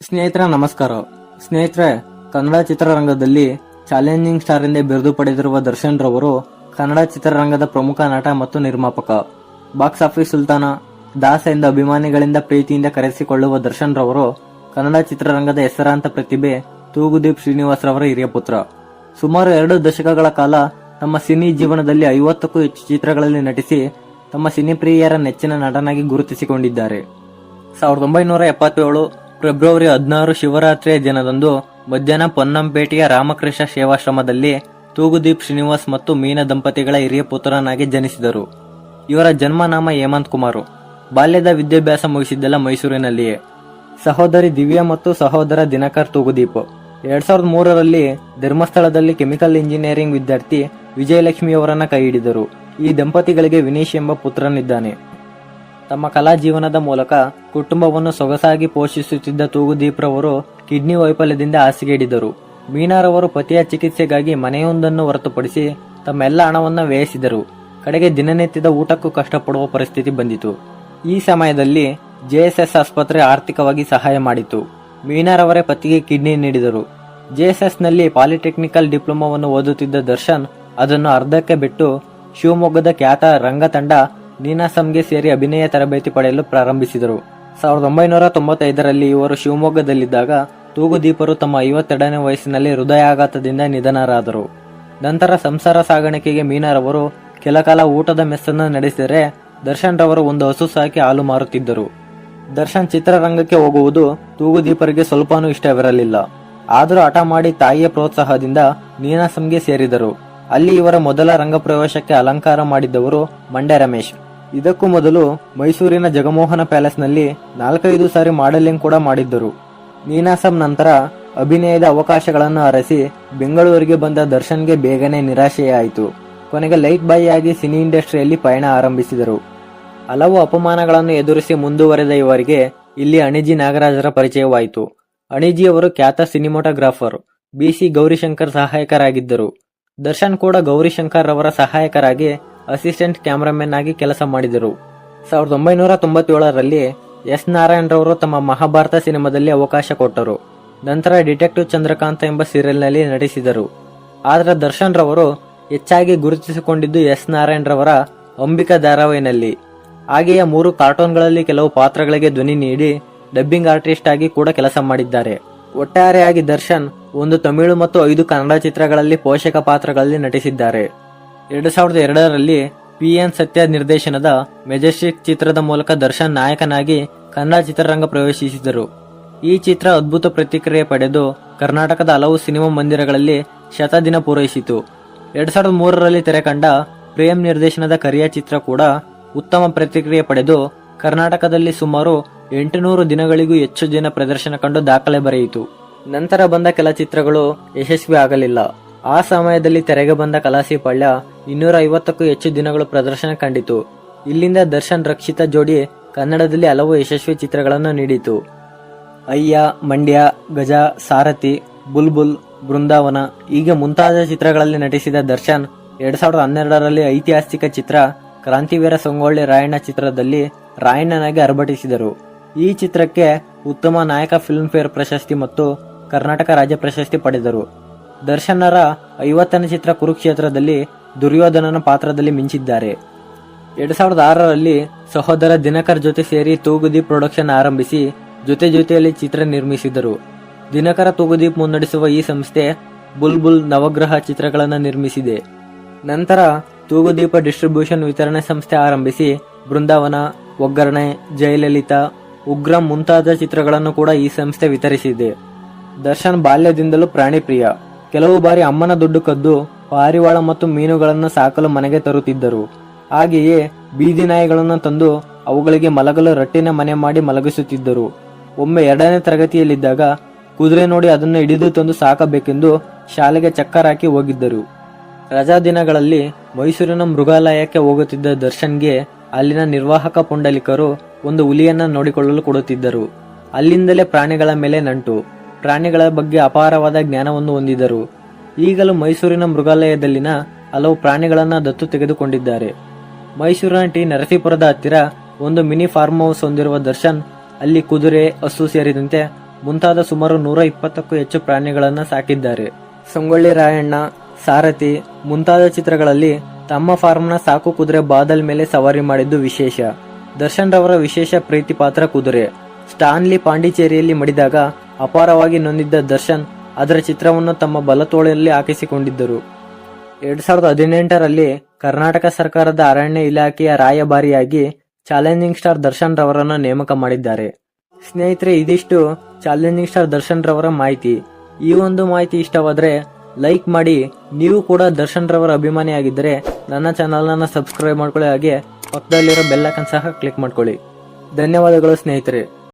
ಸ್ನೇಹಿತರ, ನಮಸ್ಕಾರ. ಸ್ನೇಹಿತರೆ, ಕನ್ನಡ ಚಿತ್ರರಂಗದಲ್ಲಿ ಚಾಲೆಂಜಿಂಗ್ ಸ್ಟಾರ್ ಎಂದೇ ಬಿರುದು ಪಡೆದಿರುವ ದರ್ಶನ್ ರವರು ಕನ್ನಡ ಚಿತ್ರರಂಗದ ಪ್ರಮುಖ ನಟ ಮತ್ತು ನಿರ್ಮಾಪಕ. ಬಾಕ್ಸ್ ಆಫೀಸ್ ಸುಲ್ತಾನ, ದಾಸ ಎಂದು ಅಭಿಮಾನಿಗಳಿಂದ ಪ್ರೀತಿಯಿಂದ ಕರೆಸಿಕೊಳ್ಳುವ ದರ್ಶನ್ ರವರು ಕನ್ನಡ ಚಿತ್ರರಂಗದ ಹೆಸರಾಂತ ಪ್ರತಿಭೆ ತೂಗುದೀಪ್ ಶ್ರೀನಿವಾಸ್ ರವರ ಹಿರಿಯ ಪುತ್ರ. ಸುಮಾರು ಎರಡು ದಶಕಗಳ ಕಾಲ ತಮ್ಮ ಸಿನಿ ಜೀವನದಲ್ಲಿ ಐವತ್ತಕ್ಕೂ ಹೆಚ್ಚು ಚಿತ್ರಗಳಲ್ಲಿ ನಟಿಸಿ ತಮ್ಮ ಸಿನಿಪ್ರಿಯರ ನೆಚ್ಚಿನ ನಟನಾಗಿ ಗುರುತಿಸಿಕೊಂಡಿದ್ದಾರೆ. ಸಾವಿರದ ಒಂಬೈನೂರ ಎಪ್ಪತ್ತೇಳು ಫೆಬ್ರವರಿ ಹದಿನಾರು ಶಿವರಾತ್ರಿಯ ದಿನದಂದು ಮಧ್ಯಾಹ್ನ ಪೊನ್ನಂಪೇಟೆಯ ರಾಮಕೃಷ್ಣ ಸೇವಾಶ್ರಮದಲ್ಲಿ ತೂಗುದೀಪ್ ಶ್ರೀನಿವಾಸ್ ಮತ್ತು ಮೀನಾ ದಂಪತಿಗಳ ಹಿರಿಯ ಪುತ್ರನಾಗಿ ಜನಿಸಿದರು. ಇವರ ಜನ್ಮನಾಮ ಹೇಮಂತ್ ಕುಮಾರ್. ಬಾಲ್ಯದ ವಿದ್ಯಾಭ್ಯಾಸ ಮುಗಿಸಿದ್ದೆಲ್ಲ ಮೈಸೂರಿನಲ್ಲಿಯೇ. ಸಹೋದರಿ ದಿವ್ಯಾ ಮತ್ತು ಸಹೋದರ ದಿನಕರ್ ತೂಗುದೀಪ್. ಎರಡ್ ಸಾವಿರದ ಮೂರರಲ್ಲಿ ಧರ್ಮಸ್ಥಳದಲ್ಲಿ ಕೆಮಿಕಲ್ ಇಂಜಿನಿಯರಿಂಗ್ ವಿದ್ಯಾರ್ಥಿ ವಿಜಯಲಕ್ಷ್ಮಿಯವರನ್ನ ಕೈ ಹಿಡಿದರು ಈ ದಂಪತಿಗಳಿಗೆ ವಿನೀಶ್ ಎಂಬ ಪುತ್ರನಿದ್ದಾನೆ. ತಮ್ಮ ಕಲಾ ಜೀವನದ ಮೂಲಕ ಕುಟುಂಬವನ್ನು ಸೊಗಸಾಗಿ ಪೋಷಿಸುತ್ತಿದ್ದ ತೂಗುದೀಪ್ರವರು ಕಿಡ್ನಿ ವೈಫಲ್ಯದಿಂದ ಹಾಸಿಗೆಡಿದರು ಮೀನಾರವರು ಪತಿಯ ಚಿಕಿತ್ಸೆಗಾಗಿ ಮನೆಯೊಂದನ್ನು ಹೊರತುಪಡಿಸಿ ತಮ್ಮೆಲ್ಲ ಹಣವನ್ನು ವ್ಯಯಿಸಿದರು. ಕಡೆಗೆ ದಿನನಿತ್ಯದ ಊಟಕ್ಕೂ ಕಷ್ಟಪಡುವ ಪರಿಸ್ಥಿತಿ ಬಂದಿತು. ಈ ಸಮಯದಲ್ಲಿ ಜೆಎಸ್ಎಸ್ ಆಸ್ಪತ್ರೆ ಆರ್ಥಿಕವಾಗಿ ಸಹಾಯ ಮಾಡಿತು. ಮೀನಾರವರೇ ಪತಿಗೆ ಕಿಡ್ನಿ ನೀಡಿದರು. ಜೆಎಸ್ಎಸ್ನಲ್ಲಿ ಪಾಲಿಟೆಕ್ನಿಕಲ್ ಡಿಪ್ಲೊಮಾವನ್ನು ಓದುತ್ತಿದ್ದ ದರ್ಶನ್ ಅದನ್ನು ಅರ್ಧಕ್ಕೆ ಬಿಟ್ಟು ಶಿವಮೊಗ್ಗದ ಖ್ಯಾತ ರಂಗತಂಡ ನೀನಾಸಂಗೆ ಸೇರಿ ಅಭಿನಯ ತರಬೇತಿ ಪಡೆಯಲು ಪ್ರಾರಂಭಿಸಿದರು. ಸಾವಿರದ ಒಂಬೈನೂರ ತೊಂಬತ್ತೈದರಲ್ಲಿ ಇವರು ಶಿವಮೊಗ್ಗದಲ್ಲಿದ್ದಾಗ ತೂಗುದೀಪರು ತಮ್ಮ ಐವತ್ತೆರಡನೇ ವಯಸ್ಸಿನಲ್ಲಿ ಹೃದಯಾಘಾತದಿಂದ ನಿಧನರಾದರು. ನಂತರ ಸಂಸಾರ ಸಾಗಾಣಿಕೆಗೆ ಮೀನಾರವರು ಕೆಲಕಾಲ ಊಟದ ಮೆಸ್ಸನ್ನು ನಡೆಸಿದರೆ ದರ್ಶನ್ ರವರು ಒಂದು ಹಸು ಸಾಕಿ ಹಾಲು ಮಾರುತ್ತಿದ್ದರು. ದರ್ಶನ್ ಚಿತ್ರರಂಗಕ್ಕೆ ಹೋಗುವುದು ತೂಗುದೀಪರಿಗೆ ಸ್ವಲ್ಪನೂ ಇಷ್ಟವಿರಲಿಲ್ಲ ಆದರೂ ಹಠ ಮಾಡಿ ತಾಯಿಯ ಪ್ರೋತ್ಸಾಹದಿಂದ ನೀನಾಸಂಗೆ ಸೇರಿದರು. ಅಲ್ಲಿ ಇವರ ಮೊದಲ ರಂಗಪ್ರವೇಶಕ್ಕೆ ಅಲಂಕಾರ ಮಾಡಿದ್ದವರು ಮಂಡ್ಯ ರಮೇಶ್. ಇದಕ್ಕೂ ಮೊದಲು ಮೈಸೂರಿನ ಜಗಮೋಹನ ಪ್ಯಾಲೇಸ್ನಲ್ಲಿ ನಾಲ್ಕೈದು ಸಾರಿ ಮಾಡೆಲಿಂಗ್ ಕೂಡ ಮಾಡಿದ್ದರು. ನೀನಾಸಂ ನಂತರ ಅಭಿನಯದ ಅವಕಾಶಗಳನ್ನು ಅರಸಿ ಬೆಂಗಳೂರಿಗೆ ಬಂದ ದರ್ಶನ್ಗೆ ಬೇಗನೆ ನಿರಾಶೆಯಾಯಿತು. ಕೊನೆಗೆ ಲೈಟ್ ಬಾಯ್ ಆಗಿ ಸಿನಿ ಇಂಡಸ್ಟ್ರಿಯಲ್ಲಿ ಪಯಣ ಆರಂಭಿಸಿದರು. ಹಲವು ಅಪಮಾನಗಳನ್ನು ಎದುರಿಸಿ ಮುಂದುವರೆದ ಇವರಿಗೆ ಇಲ್ಲಿ ಅಣಿಜಿ ನಾಗರಾಜರ ಪರಿಚಯವಾಯಿತು. ಅಣಿಜಿಯವರು ಖ್ಯಾತ ಸಿನಿಮಾಟೋಗ್ರಾಫರ್ ಬಿಸಿ ಗೌರಿಶಂಕರ್ ಸಹಾಯಕರಾಗಿದ್ದರು. ದರ್ಶನ್ ಕೂಡ ಗೌರಿಶಂಕರ್ ಅವರ ಸಹಾಯಕರಾಗಿ ಅಸಿಸ್ಟೆಂಟ್ ಕ್ಯಾಮರಾಮನ್ ಆಗಿ ಕೆಲಸ ಮಾಡಿದರು. ಸಾವಿರದ ಒಂಬೈನೂರ ತೊಂಬತ್ತೇಳರಲ್ಲಿ ಎಸ್ ನಾರಾಯಣ್ ರವರು ತಮ್ಮ ಮಹಾಭಾರತ ಸಿನಿಮಾದಲ್ಲಿ ಅವಕಾಶ ಕೊಟ್ಟರು. ನಂತರ ಡಿಟೆಕ್ಟಿವ್ ಚಂದ್ರಕಾಂತ ಎಂಬ ಸೀರಿಯಲ್ನಲ್ಲಿ ನಟಿಸಿದರು. ಆದರೆ ದರ್ಶನ್ ರವರು ಹೆಚ್ಚಾಗಿ ಗುರುತಿಸಿಕೊಂಡಿದ್ದು ಎಸ್ ನಾರಾಯಣ್ ರವರ ಅಂಬಿಕಾ ಧಾರಾವಾಹಿನಲ್ಲಿ. ಹಾಗೆಯೇ ಮೂರು ಕಾರ್ಟೂನ್ಗಳಲ್ಲಿ ಕೆಲವು ಪಾತ್ರಗಳಿಗೆ ಧ್ವನಿ ನೀಡಿ ಡಬ್ಬಿಂಗ್ ಆರ್ಟಿಸ್ಟ್ ಆಗಿ ಕೂಡ ಕೆಲಸ ಮಾಡಿದ್ದಾರೆ. ಒಟ್ಟಾರೆಯಾಗಿ ದರ್ಶನ್ ಒಂದು ತಮಿಳು ಮತ್ತು ಐದು ಕನ್ನಡ ಚಿತ್ರಗಳಲ್ಲಿ ಪೋಷಕ ಪಾತ್ರಗಳಲ್ಲಿ ನಟಿಸಿದ್ದಾರೆ. ಎರಡು ಸಾವಿರದ ಎರಡರಲ್ಲಿ ಪಿ ಎನ್ ಸತ್ಯ ನಿರ್ದೇಶನದ ಮೆಜೆಸ್ಟಿಕ್ ಚಿತ್ರದ ಮೂಲಕ ದರ್ಶನ್ ನಾಯಕನಾಗಿ ಕನ್ನಡ ಚಿತ್ರರಂಗ ಪ್ರವೇಶಿಸಿದರು. ಈ ಚಿತ್ರ ಅದ್ಭುತ ಪ್ರತಿಕ್ರಿಯೆ ಪಡೆದು ಕರ್ನಾಟಕದ ಹಲವು ಸಿನಿಮಾ ಮಂದಿರಗಳಲ್ಲಿ ಶತದಿನ ಪೂರೈಸಿತು. ಎರಡು ಸಾವಿರದ ಮೂರರಲ್ಲಿ ತೆರೆಕಂಡ ಪ್ರೇಮ್ ನಿರ್ದೇಶನದ ಕರಿಯ ಚಿತ್ರ ಕೂಡ ಉತ್ತಮ ಪ್ರತಿಕ್ರಿಯೆ ಪಡೆದು ಕರ್ನಾಟಕದಲ್ಲಿ ಸುಮಾರು ಎಂಟುನೂರು ದಿನಗಳಿಗೂ ಹೆಚ್ಚು ದಿನ ಪ್ರದರ್ಶನ ಕಂಡು ದಾಖಲೆ ಬರೆಯಿತು. ನಂತರ ಬಂದ ಕೆಲ ಚಿತ್ರಗಳು ಯಶಸ್ವಿ ಆಗಲಿಲ್ಲ. ಆ ಸಮಯದಲ್ಲಿ ತೆರೆಗೆ ಬಂದ ಕಲಾಸಿ ಪಳ್ಯ ಇನ್ನೂರ ಐವತ್ತಕ್ಕೂ ಹೆಚ್ಚು ದಿನಗಳು ಪ್ರದರ್ಶನ ಕಂಡಿತು. ಇಲ್ಲಿಂದ ದರ್ಶನ್ ರಕ್ಷಿತ ಜೋಡಿ ಕನ್ನಡದಲ್ಲಿ ಹಲವು ಯಶಸ್ವಿ ಚಿತ್ರಗಳನ್ನು ನೀಡಿತು. ಅಯ್ಯ, ಮಂಡ್ಯ, ಗಜ, ಸಾರಥಿ, ಬುಲ್ಬುಲ್, ಬೃಂದಾವನ ಹೀಗೆ ಮುಂತಾದ ಚಿತ್ರಗಳಲ್ಲಿ ನಟಿಸಿದ ದರ್ಶನ್ ಎರಡ್ ಸಾವಿರದ ಹನ್ನೆರಡರಲ್ಲಿ ಐತಿಹಾಸಿಕ ಚಿತ್ರ ಕ್ರಾಂತಿವೀರ ಸಂಗೊಳ್ಳಿ ರಾಯಣ್ಣ ಚಿತ್ರದಲ್ಲಿ ರಾಯಣ್ಣನಾಗಿ ಅರ್ಭಟಿಸಿದರು. ಈ ಚಿತ್ರಕ್ಕೆ ಉತ್ತಮ ನಾಯಕ ಫಿಲ್ಮ್ ಫೇರ್ ಪ್ರಶಸ್ತಿ ಮತ್ತು ಕರ್ನಾಟಕ ರಾಜ್ಯ ಪ್ರಶಸ್ತಿ ಪಡೆದರು. ದರ್ಶನರ ಐವತ್ತನೇ ಚಿತ್ರ ಕುರುಕ್ಷೇತ್ರದಲ್ಲಿ ದುರ್ಯೋಧನನ ಪಾತ್ರದಲ್ಲಿ ಮಿಂಚಿದ್ದಾರೆ. ಎರಡ್ ಸಾವಿರದ ಆರರಲ್ಲಿ ಸಹೋದರ ದಿನಕರ್ ಜೊತೆ ಸೇರಿ ತೂಗುದೀಪ್ ಪ್ರೊಡಕ್ಷನ್ ಆರಂಭಿಸಿ ಜೊತೆ ಜೊತೆಯಲ್ಲಿ ಚಿತ್ರ ನಿರ್ಮಿಸಿದರು. ದಿನಕರ ತೂಗುದೀಪ್ ಮುನ್ನಡೆಸುವ ಈ ಸಂಸ್ಥೆ ಬುಲ್ಬುಲ್ ನವಗ್ರಹ ಚಿತ್ರಗಳನ್ನು ನಿರ್ಮಿಸಿದೆ. ನಂತರ ತೂಗುದೀಪ ಡಿಸ್ಟ್ರಿಬ್ಯೂಷನ್ ವಿತರಣೆ ಸಂಸ್ಥೆ ಆರಂಭಿಸಿ ಬೃಂದಾವನ, ಒಗ್ಗರಣೆ, ಜಯಲಲಿತಾ, ಉಗ್ರಂ ಮುಂತಾದ ಚಿತ್ರಗಳನ್ನು ಕೂಡ ಈ ಸಂಸ್ಥೆ ವಿತರಿಸಿದೆ. ದರ್ಶನ್ ಬಾಲ್ಯದಿಂದಲೂ ಪ್ರಾಣಿ ಪ್ರಿಯ ಕೆಲವು ಬಾರಿ ಅಮ್ಮನ ದುಡ್ಡು ಕದ್ದು ಪಾರಿವಾಳ ಮತ್ತು ಮೀನುಗಳನ್ನು ಸಾಕಲು ಮನೆಗೆ ತರುತ್ತಿದ್ದರು. ಹಾಗೆಯೇ ಬೀದಿ ನಾಯಿಗಳನ್ನು ತಂದು ಅವುಗಳಿಗೆ ಮಲಗಲು ರಟ್ಟಿನ ಮನೆ ಮಾಡಿ ಮಲಗಿಸುತ್ತಿದ್ದರು. ಒಮ್ಮೆ ಎರಡನೇ ತರಗತಿಯಲ್ಲಿದ್ದಾಗ ಕುದುರೆ ನೋಡಿ ಅದನ್ನು ಹಿಡಿದು ತಂದು ಸಾಕಬೇಕೆಂದು ಶಾಲೆಗೆ ಚಕ್ಕರ್ ಹಾಕಿ ಹೋಗಿದ್ದರು. ರಜಾ ದಿನಗಳಲ್ಲಿ ಮೈಸೂರಿನ ಮೃಗಾಲಯಕ್ಕೆ ಹೋಗುತ್ತಿದ್ದ ದರ್ಶನ್ಗೆ ಅಲ್ಲಿನ ನಿರ್ವಾಹಕ ಪುಂಡಲಿಕರು ಒಂದು ಹುಲಿಯನ್ನ ನೋಡಿಕೊಳ್ಳಲು ಕೊಡುತ್ತಿದ್ದರು. ಅಲ್ಲಿಂದಲೇ ಪ್ರಾಣಿಗಳ ಮೇಲೆ ನಂಟು. ಪ್ರಾಣಿಗಳ ಬಗ್ಗೆ ಅಪಾರವಾದ ಜ್ಞಾನವನ್ನು ಹೊಂದಿದರು. ಈಗಲೂ ಮೈಸೂರಿನ ಮೃಗಾಲಯದಲ್ಲಿನ ಹಲವು ಪ್ರಾಣಿಗಳನ್ನು ದತ್ತು ತೆಗೆದುಕೊಂಡಿದ್ದಾರೆ. ಮೈಸೂರಿನ ಟಿ. ನರಸೀಪುರದ ಹತ್ತಿರ ಒಂದು ಮಿನಿ ಫಾರ್ಮ್ ಹೌಸ್ ಹೊಂದಿರುವ ದರ್ಶನ್ ಅಲ್ಲಿ ಕುದುರೆ, ಹಸು ಸೇರಿದಂತೆ ಮುಂತಾದ ಸುಮಾರು ನೂರ ಇಪ್ಪತ್ತಕ್ಕೂ ಹೆಚ್ಚು ಪ್ರಾಣಿಗಳನ್ನು ಸಾಕಿದ್ದಾರೆ. ಸಂಗೊಳ್ಳಿ ರಾಯಣ್ಣ, ಸಾರಥಿ ಮುಂತಾದ ಚಿತ್ರಗಳಲ್ಲಿ ತಮ್ಮ ಫಾರ್ಮ್ನ ಸಾಕು ಕುದುರೆ ಬಾದಲ್ ಮೇಲೆ ಸವಾರಿ ಮಾಡಿದ್ದು ವಿಶೇಷ. ದರ್ಶನ್ ರವರ ವಿಶೇಷ ಪ್ರೀತಿ ಪಾತ್ರ ಕುದುರೆ. ಸ್ಟಾನ್ಲಿ ಪಾಂಡಿಚೇರಿಯಲ್ಲಿ ಮಡಿದಾಗ ಅಪಾರವಾಗಿ ನೊಂದಿದ್ದ ದರ್ಶನ್ ಅದರ ಚಿತ್ರವನ್ನು ತಮ್ಮ ಬಲತೋಳಲ್ಲಿ ಹಾಕಿಸಿಕೊಂಡಿದ್ದರು. ಎರಡ್ ಸಾವಿರದ ಹದಿನೆಂಟರಲ್ಲಿ ಕರ್ನಾಟಕ ಸರ್ಕಾರದ ಅರಣ್ಯ ಇಲಾಖೆಯ ರಾಯಭಾರಿಯಾಗಿ ಚಾಲೆಂಜಿಂಗ್ ಸ್ಟಾರ್ ದರ್ಶನ್ ರವರನ್ನು ನೇಮಕ ಮಾಡಿದ್ದಾರೆ. ಸ್ನೇಹಿತರೆ, ಇದಿಷ್ಟು ಚಾಲೆಂಜಿಂಗ್ ಸ್ಟಾರ್ ದರ್ಶನ್ ರವರ ಮಾಹಿತಿ. ಈ ಒಂದು ಮಾಹಿತಿ ಇಷ್ಟವಾದರೆ ಲೈಕ್ ಮಾಡಿ, ನೀವು ಕೂಡ ದರ್ಶನ್ ರವರ ಅಭಿಮಾನಿಯಾಗಿದ್ದರೆ ನನ್ನ ಚಾನಲ್ನ ಸಬ್ಸ್ಕ್ರೈಬ್ ಮಾಡ್ಕೊಳ್ಳಿ, ಹಾಗೆ ಪಕ್ಕದಲ್ಲಿರೋ ಬೆಲ್ ಐಕನ್ ಸಹ ಕ್ಲಿಕ್ ಮಾಡ್ಕೊಳ್ಳಿ. ಧನ್ಯವಾದಗಳು ಸ್ನೇಹಿತರೆ.